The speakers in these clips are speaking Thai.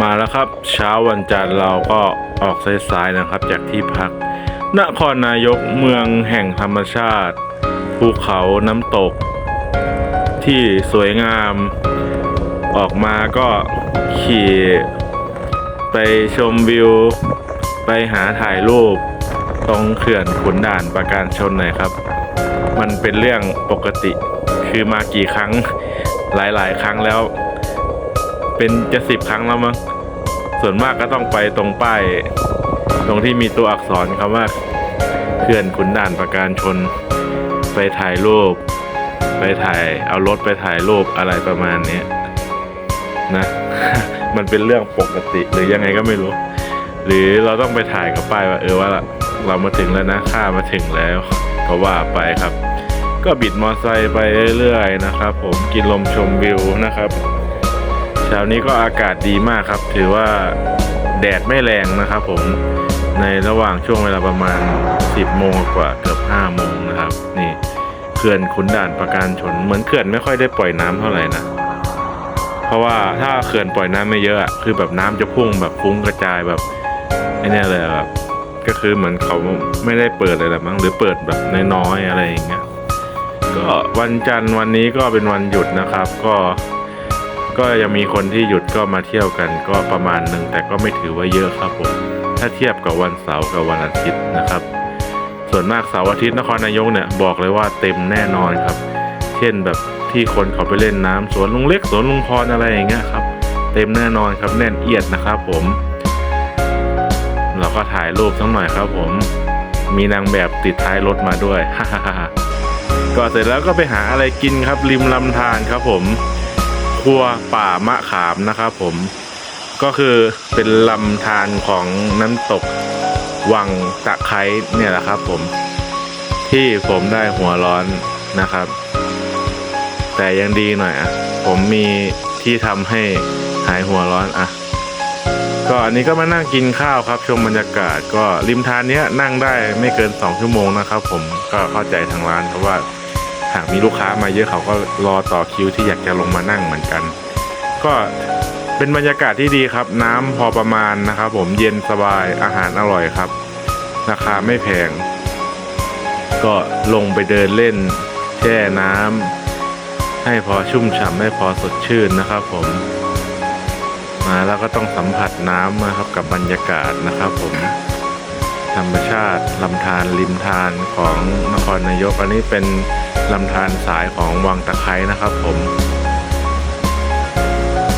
มาแล้วครับ เช้าวันจันทร์เราก็ออกสายๆนะครับ จากที่พัก นครนายกเมืองแห่งธรรมชาติ ภูเขาน้ำตก ที่สวยงาม ออกมาก็ขี่ ไปชมวิว ไปหาถ่ายรูป ตรงเขื่อนขุนด่านประการชนหน่อยครับ มันเป็นเรื่องปกติคือมากี่ครั้งหลายๆ ครั้งแล้ว เป็นจะสิบครั้งแล้วมั้งส่วนมากก็ต้องไปตรงป้าย ตรงที่มีตัวอักษรคำว่าเขื่อนขุนด่านประการชน ไปถ่ายรูป ไปถ่ายเอารถไปถ่ายรูปอะไรประมาณนี้นะ มันเป็นเรื่องปกติหรือยังไงก็ไม่รู้ หรือเราต้องไปถ่ายกับป้ายว่าเออว่าเรามาถึงแล้วนะข้ามาถึงแล้วก็ว่าไปครับ ก็บิดมอไซค์ไปเรื่อยๆนะครับ ผมกินลมชมวิวนะครับ ช้านี้ก็อากาศดีมากครับ ถือว่าแดดไม่แรงนะครับผมในระหว่างช่วงเวลาประมาณ 10 โมงกว่าเกือบ 5 โมงนะครับ นี่เขื่อนขุนด่านประการชน เหมือนเขื่อนไม่ค่อยได้ปล่อยน้ำเท่าไหร่นะเพราะว่าถ้าเขื่อนปล่อยน้ำไม่เยอะคือแบบน้ำจะพุ่งแบบฟุ้งกระจายแบบไอ้นี่เลยอะแบบก็คือเหมือนเขาไม่ได้เปิดเลยแหละมั้งหรือเปิดแบบน้อยๆอะไรอย่างเงี้ยก็วันจันทร์วันนี้ก็เป็นวันหยุดนะครับ ก็ ก็ยังมีคนที่หยุดก็มาเที่ยวกันก็ประมาณหนึ่งแต่ก็ไม่ถือว่าเยอะครับผมถ้าเทียบกับวันเสาร์กับวันอาทิตย์นะครับ ส่วนมากเสาร์อาทิตย์นครนายกเนี่ยบอกเลยว่าเต็มแน่นอนครับ เช่นแบบที่คนเขาไปเล่นน้ำสวนลุงเล็กสวนลุงพรอะไรอย่างเงี้ยครับ เต็มแน่นอนครับแน่นเอียดนะครับผมเราก็ถ่ายรูปสักหน่อยครับผม มีนางแบบติดท้ายรถมาด้วย ก็เสร็จแล้วก็ไปหาอะไรกินครับริมลำธารครับผม ครัวป่ามะขามนะครับผมก็คือเป็นลำธารของน้ำตกวังตะไคร้เนี่ยแหละครับผมที่ผมได้หัวร้อนนะครับ แต่ยังดีหน่อยอะผมมีที่ทำให้หายหัวร้อนอะก็อันนี้ก็มานั่งกินข้าวครับชมบรรยากาศ ก็ริมทานเนี้ยนั่งได้ไม่เกิน 2 ชั่วโมงนะครับ ผมก็เข้าใจทางร้านครับว่า หากมีลูกค้ามาเยอะเขาก็รอต่อคิวที่อยากจะลงมานั่งเหมือนกัน ก็เป็นบรรยากาศที่ดีครับ น้ำพอประมาณนะครับ ผมเย็นสบายอาหารอร่อยครับ ราคาไม่แพง ก็ลงไปเดินเล่น แช่น้ำให้พอชุ่มฉ่ำให้พอสดชื่นนะครับผมมาแล้วก็ต้องสัมผัสน้ำนะครับกับบรรยากาศนะครับ ผมธรรมชาติลำธารริมทานของนครนายกอันนี้เป็น ลำธารสายของวังตะไคร้นะครับผม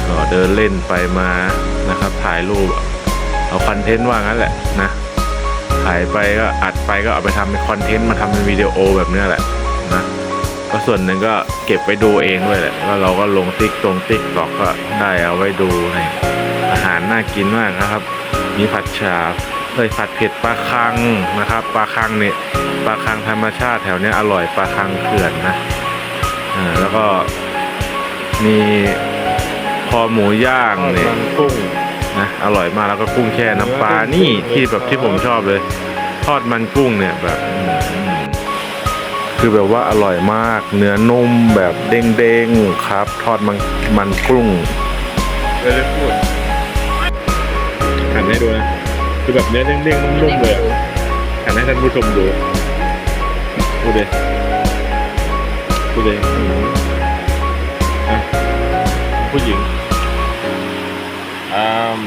ก็เดินเล่นไปมานะครับ ถ่ายรูปเอาคอนเทนต์ว่างั้นแหละนะถ่ายไปก็อัดไปก็เอาไปทำเป็นคอนเทนต์มาทำเป็นวิดีโอแบบเนี้แหละนะก็ส่วนหนึ่งก็เก็บไปดูเองด้วยแหละแล้วเราก็ลงติ๊กตรงติ๊กตอกก็ได้เอาไว้ดูนี่อาหารน่ากินมากนะครับ มีผัดฉา เลยผัดเผ็ดปลาคังนะครับปลาคังเนี่ยปลาคังธรรมชาติแถวเนี้ยอร่อยปลาคังเขื่อนนะอ่าแล้วก็มีคอหมูย่างเนี่ยกุ้งนะอร่อยมากแล้วก็กุ้งแช่น้ำปลานี่ที่แบบที่ผมชอบเลย ทอดมันกุ้งเนี่ยแบบอืมคือแบบว่าอร่อยมาก เนื้อนุ่มแบบเด้งๆครับ ทอดมันมันกุ้งเลยเลยพูดหันให้ดูนะ คือแบบเนื้อเด้งๆนุ่มๆเลยอะหันให้ท่านผู้ชมดูดูเลยดูเลยอืมอะผู้หญิงอ่า